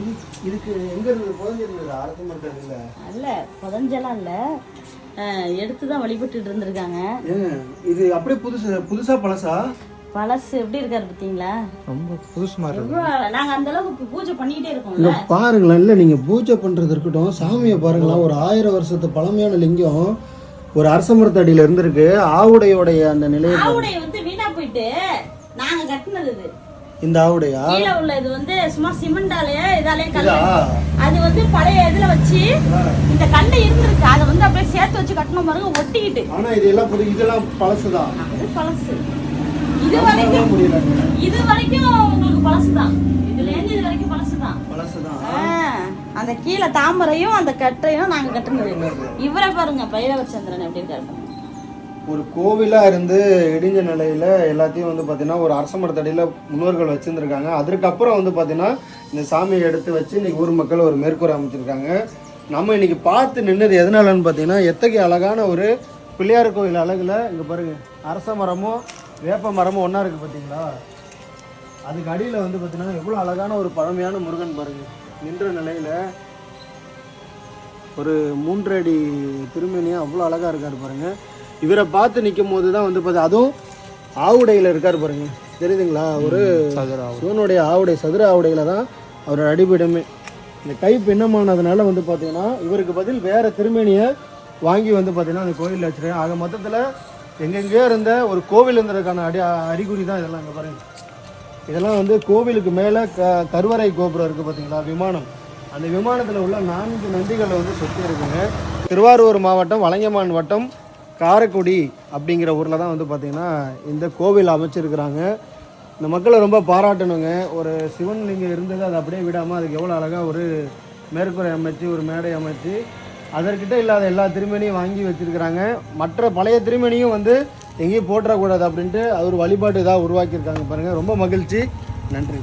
இது இதுக்கு எங்க இருந்து புதஞ்சிருந்தது அரசு மரத்தடியில் அல்ல புதஞ்செல்லாம் இல்லை. எடுத்து தான் வழிபட்டுட்டு இருந்திருக்காங்க. இது அப்படியே புதுசு புதுசா பழசா? பழசு எப்படி இருக்காரு பார்த்தீங்களா ரொம்ப புதுசு மாதிரி இருக்கு. நாங்கள் அந்த அளவுக்கு பூஜை பண்ணிக்கிட்டே இங்க இருக்கோம்ல பாருங்களேன் இல்லை நீங்க பூஜை பண்றது இருக்கட்டும் சாமியை பாருங்களேன் ஒரு ஆயிரம் வருஷத்து பழமையான லிங்கம் ஒரு அரச மரத்தடியில இருந்திருக்கு. ஆவுடையோடைய அந்த நிலையை. ஆவுடை வந்து வீணா போயிட்டு நாங்க கட்டினது இது. இந்த ஆவுடையா? கீழே உள்ள இது வந்து சும்மா சிமெண்டாலேயே இதாலே கல் இதா? அது வந்து பழைய இதுல வச்சு இந்த கல்லு இருந்திருக்கு. அதை வந்து அப்படியே சேர்த்து வச்சு கட்டணும் பாருங்க ஒட்டிக்கிட்டு. ஆனா இது எல்லாம் புது இதெல்லாம் பழசுதான் அது பழசு. இது வரைக்கும் இது வரைக்கும் உங்களுக்கு பழசுதான் இதுல இருந்து இது வரைக்கும் பழசுதான் பழசுதான் அந்த கீழே தாமரையும் அந்த கட்டையும் நாங்க கட்டுனது. இவரை பாருங்க பைரவர் சந்திரன் எப்படி இருக்காரு. ஒரு கோவிலாக இருந்து இடிஞ்ச நிலையில் எல்லாத்தையும் வந்து பார்த்திங்கன்னா ஒரு அரச மரத்தடியில் முன்னோர்கள் வச்சுருந்துருக்காங்க. அதுக்கப்புறம் வந்து பார்த்தீங்கன்னா இந்த சாமியை எடுத்து வச்சு இன்றைக்கி ஊர் மக்கள் ஒரு மேற்கூரை அமைச்சிருக்காங்க. நம்ம இன்றைக்கி பார்த்து நின்னது எதனாலன்னு பார்த்தீங்கன்னா எத்தகைய அழகான ஒரு பிள்ளையார் கோயில் அழகில் இங்கே பாருங்கள் அரச மரமும் வேப்ப மரமும் ஒன்றா இருக்குது பார்த்தீங்களா அதுக்கு அடியில் வந்து பார்த்திங்கன்னா எவ்வளோ அழகான ஒரு பழமையான முருகன் பாருங்கள் நின்ற நிலையில் ஒரு மூன்று அடி அவ்வளோ அழகாக இருக்கார் பாருங்கள் இவரை பார்த்து நிற்கும் போது தான் வந்து பார்த்து அதுவும் ஆவுடையில் இருக்காரு பாருங்க. தெரியுதுங்களா? ஒரு சிவனுடைய ஆவுடை சதுர ஆவுடையில தான் அவரோட அடிபிடமே. இந்த கை பின்னமானதுனால வந்து பார்த்தீங்கன்னா இவருக்கு பதில் வேற திருமேனியை வாங்கி வந்து பார்த்தீங்கன்னா அந்த கோயிலில் வச்சிருக்கேன் ஆக மொத்தத்தில் எங்கெங்கேயோ இருந்த ஒரு கோவில் இருந்ததுக்கான அடி அறிகுறி தான் இதெல்லாம் இங்கே பாருங்க. இதெல்லாம் வந்து கோவிலுக்கு மேலே க கருவறை கோபுரம் இருக்குது பார்த்தீங்களா விமானம். அந்த விமானத்தில் உள்ள நான்கு நந்திகளை வந்து சுற்றி இருக்குங்க. திருவாரூர் மாவட்டம் வலங்கமான் வட்டம் காரைக்குடி அப்படிங்கிற ஊரில் தான் வந்து பார்த்திங்கன்னா இந்த கோவில் அமைச்சிருக்கிறாங்க. இந்த மக்களை ரொம்ப பாராட்டணுங்க. ஒரு சிவன் இங்கே இருந்தது அதை அப்படியே விடாமல் அதுக்கு எவ்வளோ அழகாக ஒரு மேற்கூரை அமைச்சு ஒரு மேடை அமைச்சு அதற்கிட்ட இல்லாத எல்லா திருமணியும் வாங்கி வச்சிருக்கிறாங்க. மற்ற பழைய திருமணியும் வந்து எங்கேயும் போட்டுறக்கூடாது அப்படின்ட்டு அவர் வழிபாட்டு இதாக உருவாக்கியிருக்காங்க பாருங்கள் ரொம்ப மகிழ்ச்சி. நன்றி.